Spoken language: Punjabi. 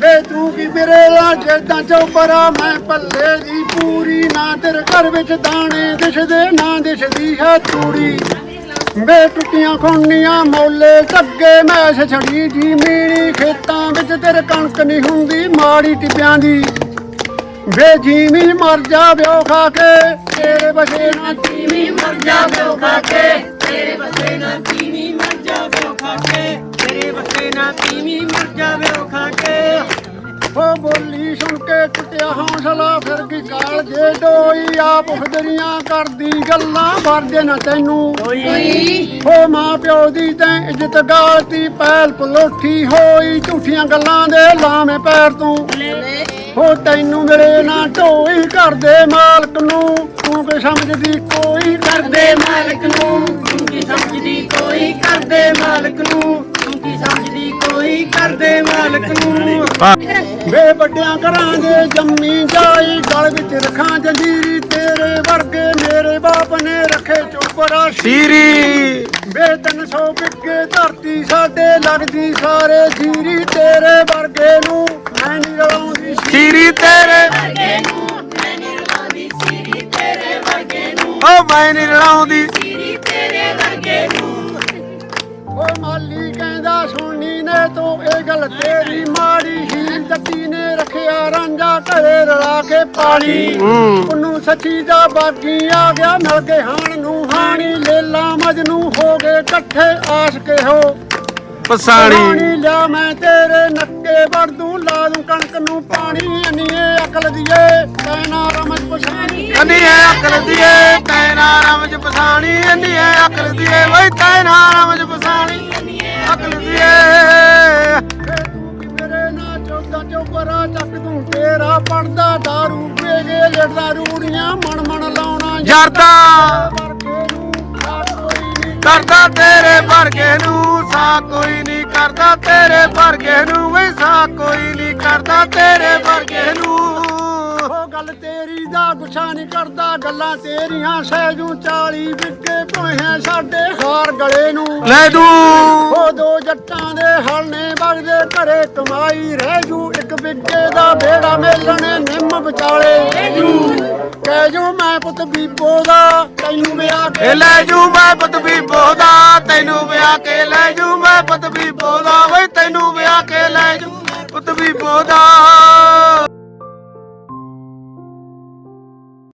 ਵੇ ਤੂੰ ਕੀ ਮੇਰੇ ਲਾ ਜੇਦਾਂ ਚੋਂ ਮੈਂ ਪੱਲੇ ਦੀ ਪੂਰੀ ਨਾ। ਤੇਰੇ ਘਰ ਵਿੱਚ ਦਾਣੇ ਦਿਸਦੇ, ਨਾ ਦਿਸਦੀ ਹੈ ਤੂੜੀ। ਵੇ ਟੁੱਟੀਆਂ ਖੋਣੀਆਂ ਮੌਲੇ ਟੱਗੇ ਮੈਸ ਛੜੀ ਜੀ। ਮੀਣੀ ਖੇਤਾਂ ਵਿੱਚ ਤੇਰੇ ਕਣਕ ਨਹੀਂ ਹੁੰਦੀ, ਮਾੜੀ ਟਿੱਪਿਆਂ ਦੀ। ਵੇ ਜੀਵੀ ਮਰ ਜਾਵਿਓ ਖਾ ਕੇ, ਤੇਰੇ ਬਸੇ ਨਾ ਤੀਵੀਂ ਮਰ ਜਾਵੇ ਖਾ ਕੇ, ਤੇਰੇ ਬਸੇ ਨਾ ਤੀਵੀਂ ਨਾ ਤੀਵੀਂ ਮਰ ਜਾਵੇ ਖਾ ਕੇ। ਉਹ ਬੋਲੀ ਸੁਣ ਕੇ ਟੁੱਟਿਆ ਹੌਸਲਾ ਫਿਰ ਕੀ ਕਾਲ ਜੇ ਡੋਈ। ਆਪ ਖਦਰੀਆਂ ਕਰਦੀ ਗੱਲਾਂ ਵਰਦੇ ਨਾ ਤੈਨੂੰ। ਹੋ ਮਾਂ ਪਿਓ ਦੀ ਤੈਂ ਇੱਜ਼ਤ ਗਾਲਤੀ ਪੈਲ ਪਲੋਠੀ ਹੋਈ। ਝੂਠੀਆਂ ਗੱਲਾਂ ਦੇ ਲਾਵੇਂ ਪੈਰ ਤੂੰ। ਹੋ ਤੈਨੂੰ ਮਿਲੇ ਨਾ ਢੋਈ ਕਰਦੇ ਮਾਲਕ ਨੂੰ। ਤੂੰ ਕਿ ਸਮਝਦੀ ਕੋਈ ਕਰਦੇ ਮਾਲਕ ਨੂੰ? ਤੂੰ ਕੀ ਸਮਝਦੀ ਕੋਈ ਕਰਦੇ ਮਾਲਕ ਨੂੰ? ਤੂੰ ਕੀ ਸਮਝਦੀ ਕੋਈ ਕਰਦੇ ਮਾਲਕ ਨੂੰ। ਵੇ ਵੱਡਿਆਂ ਘਰਾਂ ਦੇ ਜੰਮੀ ਜਾਈ ਗਲ ਵਿੱਚ ਰਖਾਂ ਜੰਜੀਰੀ ਤੇਰੇ ਵਰਗੇ ਮੇਰੇ ਬਾਪ ਨੇ ਰੱਖੇ ਚੋਪਰਾ ਸੀਰੀ। ਵੇ 300 ਵਿੱਗੇ ਧਰਤੀ ਸਾਡੇ ਲੱਗਦੀ ਸਾਰੇ ਜੀਰੀ ਤੇਰੇ ਵਰਗੇ ਨੂੰ ਮੈਂ ਨਹੀਂ ਰਲਾਉਂਦੀ ਸੀ। ਸੀਰੀ ਤੇਰੇ ਓ ਮੈਂ ਨਹੀਂ ਰਲਾਉਂਦੀ। ਓ ਮਾਲੀ ਕਹਿੰਦਾ ਸੁਣਨੀ ਨੇ ਤੂੰ ਇਹ ਗੱਲ ਤੇਰੀ ਮਾੜੀ ਹੀ ਜੱਟੀ ਨੇ ਰੱਖਿਆ ਰਾਂਝਾ ਘਰੇ ਰਲਾ ਕੇ ਪਾਣੀ। ਹੂੰ। ਉਹਨੂੰ ਸੱਚੀ ਦਾ ਬਾਗੀ ਆ ਗਿਆ ਮਿਲ ਕੇ ਹਾਣ ਨੂੰ ਹਾਣੀ ਲੇਲਾ ਮਜਨੂ ਹੋ ਗਏ ਇਕੱਠੇ ਆਸ ਕੇ ਹੋ ਪਸਾਣੀ ਪਾਣੀ ਲਿਆ ਮੈਂ ਤੇਰੇ ਨੱਕੇ ਵੜ ਦੂੰ ਲਾ ਦੂੰ ਕਣਕ ਨੂੰ ਪਾਣੀ। ਅਨੀਏ ਅਕਲ ਦੀਏ ਕਹਿਣਾ ਰਮਜ ਪਛਾਣੀ ਅੰਨੀ ਹੈ ਅਕਲ ਦੀਏ ਤੈਨਾ ਰਮਜ ਪਸਾਣੀ। ਅੰਨੀ ਹੈ ਅਕਲ ਦੀਏ ਵਈ ਤੈਨਾ ਰਮਜ ਪਸਾਣੀ। ਤੇਰਾ ਪੜਦਾ दारू ਕੇ ਲੜਦਾ ਰੂੜੀਆਂ, ਮਣ ਮਣ ਲਾਉਣਾ ਜਰਦਾ। ਕਰਦਾ ਤੇਰੇ ਵਰਗੇ ਨੂੰ ਸਾ ਕੋਈ ਨਹੀਂ ਕਰਦਾ, ਤੇਰੇ ਵਰਗੇ ਨੂੰ ਵਈ ਕੋਈ ਨਹੀਂ ਕਰਦਾ, ਤੇਰੇ ਵਰਗੇ ਨੂੰ ਗੱਲ ਤੇਰੀ ਦਾ ਗੁੱਸਾ ਨਹੀਂ ਕਰਦਾ ਗੱਲਾਂ ਤੇਰੀਆਂ ਸਹਿਜੂ 40 ਵਿੱਗੇ ਭੋਏ ਸਾਡੇ ਹਾਰ ਗਲੇ ਨੂੰ। ਲੈ ਦੂੰ ਉਹ ਦੋ ਜੱਟਾਂ ਦੇ ਹਲ ਨੇ ਵਗਦੇ ਘਰੇ ਕਮਾਈ ਰਹਿ ਜੂ ਇੱਕ ਵਿੱਗੇ ਦਾ ਬੇੜਾ ਮੇਲਣੇ ਨਿੰਮ ਵਿਚਾਲੇ। ਕਹਿ ਜੂ ਮੈਂ ਪੁੱਤ ਬੀਬੋ ਦਾ ਤੈਨੂੰ ਵਿਆਹ ਕੇ ਲੈ ਜੂ ਮੈਂ ਪਤਵੀ ਬੋਦਾ ਤੈਨੂੰ ਵਿਆਹ ਕੇ ਲੈ ਜੂ ਮੈਂ ਪਤਵੀ ਬੋਦਾ ਵੇ ਤੈਨੂੰ ਵਿਆਹ ਕੇ ਲੈ ਜੂ ਪਤਵੀ ਬੋਦਾ